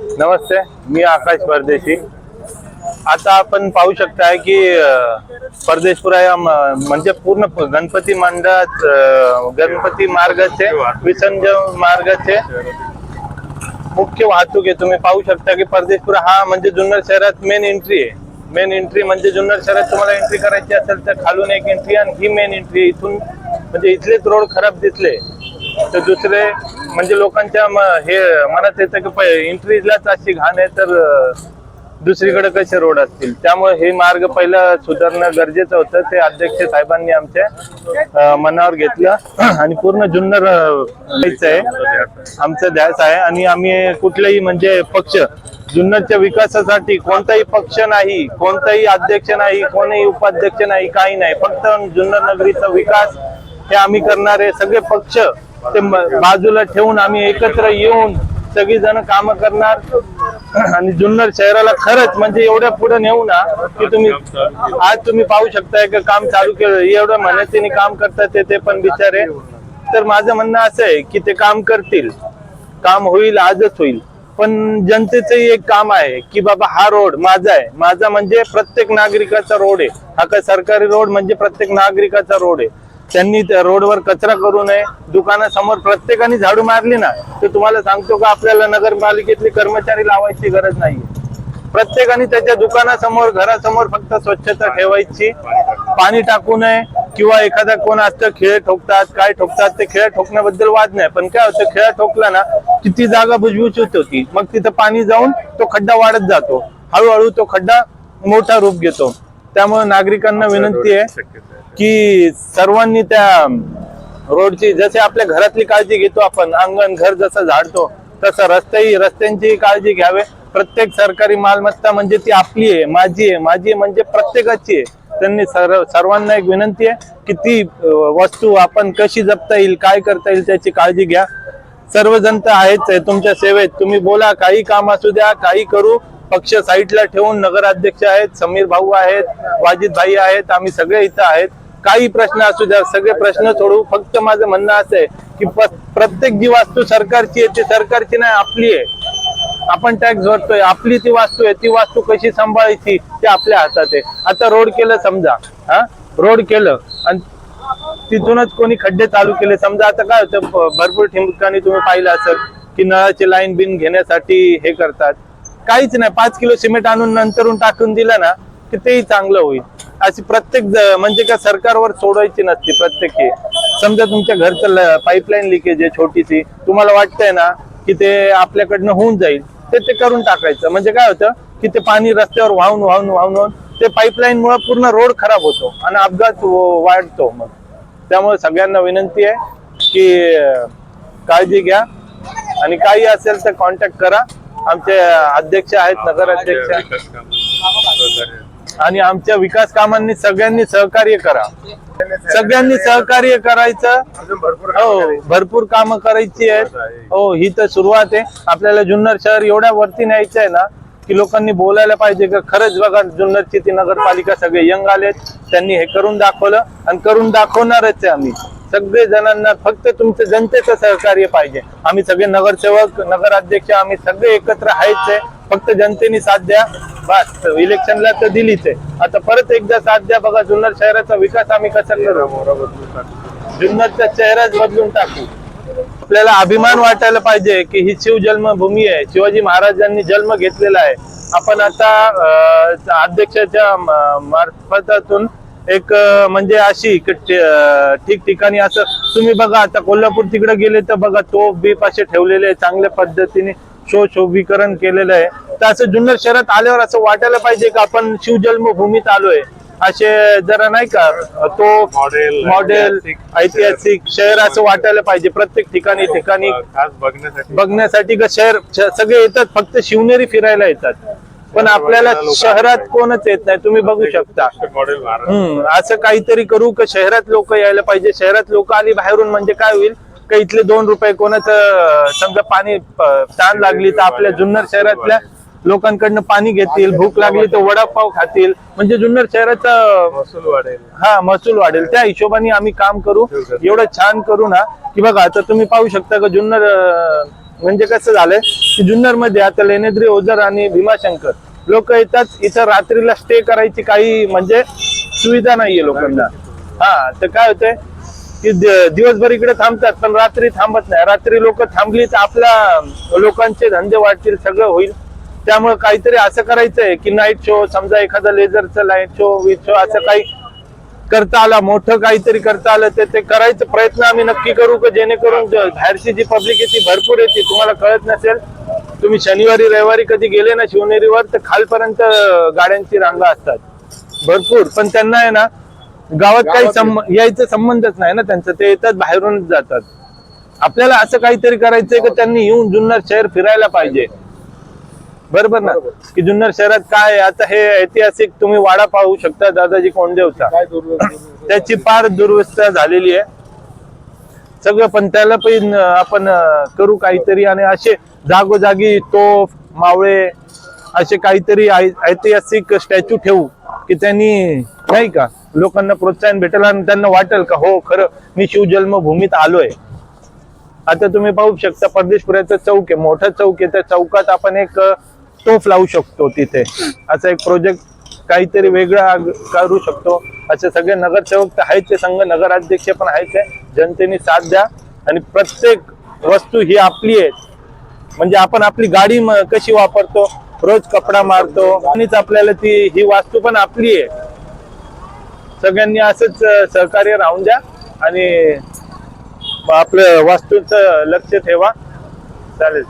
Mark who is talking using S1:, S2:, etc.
S1: नमस्ते मी आकाश परदेशी. आता आपण पाहू शकताय की परदेशपुरा या म्हणजे पूर्ण गणपती मंडळात गणपती मार्गाचे विसर्जन मार्गाचे मुख्य वाहतूक आहे. तुम्ही पाहू शकता की परदेशपुरा हा म्हणजे जुन्नर शहरात मेन एंट्री आहे. मेन एंट्री म्हणजे जुन्नर शहरात तुम्हाला एंट्री करायची असेल तर खालून एक एंट्री आणि ही मेन एंट्री इथून म्हणजे इथलेच रोड खराब दिसले तर दुसरे म्हणजे लोकांच्या म- हे मनात येतं की एंट्रीलाच अशी घाण आहे तर दुसरीकडे कसे रोड असतील? त्यामुळे हे मार्ग पहिला सुधारणं गरजेचं होतं. ते अध्यक्ष साहेबांनी आमच्या मनावर घेतलं. आणि पूर्ण जुन्नर आहे. आमचं ध्यास आहे. आणि आम्ही कुठलेही म्हणजे पक्ष जुन्नरच्या विकासासाठी कोणताही पक्ष नाही कोणताही अध्यक्ष नाही कोणीही उपाध्यक्ष नाही काही नाही. फक्त जुन्नर नगरीचा विकास हे आम्ही करणारे सगळे पक्ष ते बाजूला ठेवून आम्ही एकत्र येऊन सगळी जण काम करणार. आणि जुन्नर शहराला खरंच म्हणजे एवढ्या पुढे नेऊ ना की तुम्ही आज तुम्ही पाहू शकताय का काम चालू केलं. एवढ्या मेहनतीने काम करतात ते पण बिचारे. तर माझं म्हणणं असं आहे की ते काम करतील. काम होईल आजच होईल. पण जनतेचं एक काम आहे की बाबा हा रोड माझा आहे. माझा म्हणजे प्रत्येक नागरिकाचा रोड आहे. हा काय सरकारी रोड म्हणजे प्रत्येक नागरिकाचा रोड आहे. त्यांनी त्या रोडवर कचरा करू नये. दुकानासमोर प्रत्येकाने झाडू मारली ना तर तुम्हाला सांगतो का आपल्याला नगरपालिकेतले कर्मचारी लावायची गरज नाही प्रत्येकाने त्याच्या दुकानासमोर घरासमोर फक्त स्वच्छता ठेवायची. पाणी टाकू नये किंवा एखादा कोण असतं खेळ ठोकतात काय ठोकतात ते खेळ ठोकण्याबद्दल वाद नाही. पण काय होतं खेळ ठोकला ना की ती जागा भुजभुजीत होती. मग तिथं पाणी जाऊन तो खड्डा वाढत जातो. हळूहळू तो खड्डा मोठा रूप घेतो. त्यामुळे नागरिकांना विनंती आहे की सर्वांनी त्या रोडची जसे आपल्या घरातली काळजी घेतो आपण अंगण घर जसं झाडतो तसं रस्तेही रस्त्यांची काळजी घ्यावे. प्रत्येक सरकारी मालमत्ता म्हणजे ती आपली आहे माझी आहे. माझी म्हणजे प्रत्येकाची आहे. त्यांनी सर्व सर्वांना एक विनंती आहे की ती वस्तू आपण कशी जपता येईल काय करता येईल त्याची काळजी घ्या. सर्वजण तर आहेच आहे तुमच्या सेवेत. तुम्ही बोला काही काम असू द्या काही करू. पक्ष साईडला ठेवून नगराध्यक्ष आहेत समीर भाऊ आहेत वाजिद भाई आहेत आम्ही सगळे इथं आहेत. काही प्रश्न असू द्या सगळे प्रश्न सोडवू. फक्त माझं म्हणणं असं आहे की प्रत्येक जी वास्तू सरकारची आहे ती सरकारची नाही आपली आहे. आपण टॅक्स भरतोय आपली ती वास्तू आहे ती वास्तू कशी सांभाळायची ते आपल्या हातात आहे. आता रोड केलं समजा हा? रोड केलं आणि तिथूनच कोणी खड्डे चालू केले. समजा आता काय होतं भरपूर ठिकाणी तुम्ही पाहिलं असेल की नळाची लाईन बिन घेण्यासाठी हे करतात. काहीच नाही पाच किलो सिमेंट आणून नंतरून टाकून दिलं ना की तेही चांगलं होईल. अशी प्रत्येक म्हणजे का सरकारवर सोडायची नसते प्रत्येक. हे समजा तुमच्या घरचं पाईपलाईन लिकेज आहे छोटीशी तुम्हाला वाटतंय ना की ते आपल्याकडनं होऊन जाईल ते ते करून टाकायचं. म्हणजे काय होतं की ते पाणी रस्त्यावर वाहून वाहून वाहून वाहून ते पाईपलाईन मुळे पूर्ण रोड खराब होतो आणि अपघात वाढतो मग. त्यामुळे सगळ्यांना विनंती आहे की काळजी घ्या. आणि काही असेल तर कॉन्टॅक्ट करा. आमचे अध्यक्ष आहेत नगर अध्यक्ष आणि आमच्या विकास कामांनी सगळ्यांनी सहकार्य करा. सगळ्यांनी सहकार्य करायचं. हो भरपूर कामं करायची आहेत. हो ही तर सुरुवात आहे. आपल्याला जुन्नर शहर एवढ्या वरती न्यायचं आहे ना की लोकांनी बोलायला पाहिजे का खरंच बघा जुन्नरची ती नगरपालिका सगळे यंग आलेत. त्यांनी हे करून दाखवलं आणि करून दाखवणारच आहे आम्ही. सगळे जणांना फक्त तुमचं जनतेचं सहकार्य पाहिजे. आम्ही सगळे नगरसेवक नगराध्यक्ष आम्ही सगळे एकत्र आहेच आहे. फक्त जनतेने साथ द्या. बस इलेक्शनला तर दिलीच आहे. आता परत एकदा साथ द्या. बघा जुन्नर शहराचा विकास आम्ही कसा करू? जुन्नरचा चेहराच बदलून टाकू. आपल्याला अभिमान वाटायला पाहिजे की ही शिव जन्मभूमी आहे. शिवाजी महाराजांनी जन्म घेतलेला आहे. आपण आता अध्यक्षाच्या मार्फतातून एक म्हणजे अशी की ठिकठिकाणी असं तुम्ही बघा आता कोल्हापूर तिकडे गेले तर बघा तोफ बीप असे ठेवलेले चांगल्या पद्धतीने. शोशोभीकरण केलेलं आहे. तर असं जुन्नर शहरात आल्यावर असं वाटायला पाहिजे की आपण शिव जन्मभूमीत आलोय? असे जरा नाही का तो
S2: मॉडेल,
S1: मॉडेल
S2: ऐतिहासिक
S1: शहर. असं वाटायला पाहिजे प्रत्येक ठिकाणी ठिकाणी.
S2: बघण्यासाठी.
S1: का शहर सगळे येतात फक्त शिवनेरी फिरायला येतात. पण आपल्याला शहरात कोणच येत नाही तुम्ही बघू शकता. असं काहीतरी करू का? शहरात लोक यायला पाहिजे. शहरात लोक आली बाहेरून म्हणजे काय होईल? का इथले दोन रुपये कोणाचं समजा पाणी ताण लागली तर आपल्या जुन्नर शहरातल्या लोकांकडनं पाणी घेतील भूक लागली तर वडापाव खातील. म्हणजे जुन्नर शहराचा
S2: महसूल वाढेल.
S1: हा महसूल वाढेल. त्या हिशोबाने आम्ही काम करू. एवढं छान करू ना की बघा आता तुम्ही पाहू शकता का जुन्नर म्हणजे कसं झालंय? की जुन्नरमध्ये आता लेनेद्री ओझर आणि भीमाशंकर लोक येतात इथं रात्रीला स्टे करायची काही म्हणजे सुविधा नाहीये लोकांना. हा तर काय होतंय? की दिवसभर इकडे थांबतात पण रात्री थांबत नाही. रात्री लोक थांबली तर आपल्या लोकांचे धंदे वाढतील सगळं होईल. त्यामुळे काहीतरी असं करायचंय की नाईट शो समजा एखादा लेझरचं लाइट शो विथ शो असं काही करता आला मोठं काहीतरी करता आलं तर ते करायचं प्रयत्न आम्ही नक्की करू का? जेणेकरून बाहेरची जी पब्लिक येते भरपूर येते तुम्हाला कळत नसेल. तुम्ही शनिवारी रविवारी कधी गेले ना शिवनेरीवर तर खालपर्यंत गाड्यांची रांगा असतात. भरपूर. पण त्यांना आहे ना गावात काही संब- यायचं संबंधच नाही ना त्यांचं. ते येतात बाहेरूनच जातात. आपल्याला असं काहीतरी करायचंय की त्यांनी येऊन जुन्नर शहर फिरायला पाहिजे. बरोबर ना? की जुन्नर शहरात काय? आता हे ऐतिहासिक तुम्ही वाडा पाहू शकता दादाजी कोंडदेवचा. त्याची फार दुर्वस्था झालेली आहे. सगळं पण त्याला पण आपण करू काहीतरी आणि असे जागोजागी तोफ मावळे असे काहीतरी ऐतिहासिक स्टॅच्यू ठेवू की त्यांनी नाही का? लोकांना प्रोत्साहन भेटेल आणि त्यांना वाटेल का हो खरं मी शिवजन्मभूमीत आलोय. आता तुम्ही पाहू शकता परदेशपुऱ्याचं चौक आहे मोठं चौक आहे त्या चौकात आपण एक तोफ लावू शकतो तिथे. असा एक प्रोजेक्ट काहीतरी वेगळा करू शकतो. असे सगळे नगरसेवक तर आहेत ते संघ नगराध्यक्ष पण आहेत ते. जनतेने साथ द्या आणि प्रत्येक वस्तू ही आपली आहे. म्हणजे आपण आपली गाडी कशी वापरतो? रोज कपडा मारतो. आणिच आपल्याला ती ही वास्तू पण आपली आहे. सगळ्यांनी असंच सहकार्य राहून द्या आणि आपलं वास्तूचं लक्ष ठेवा. चालेल.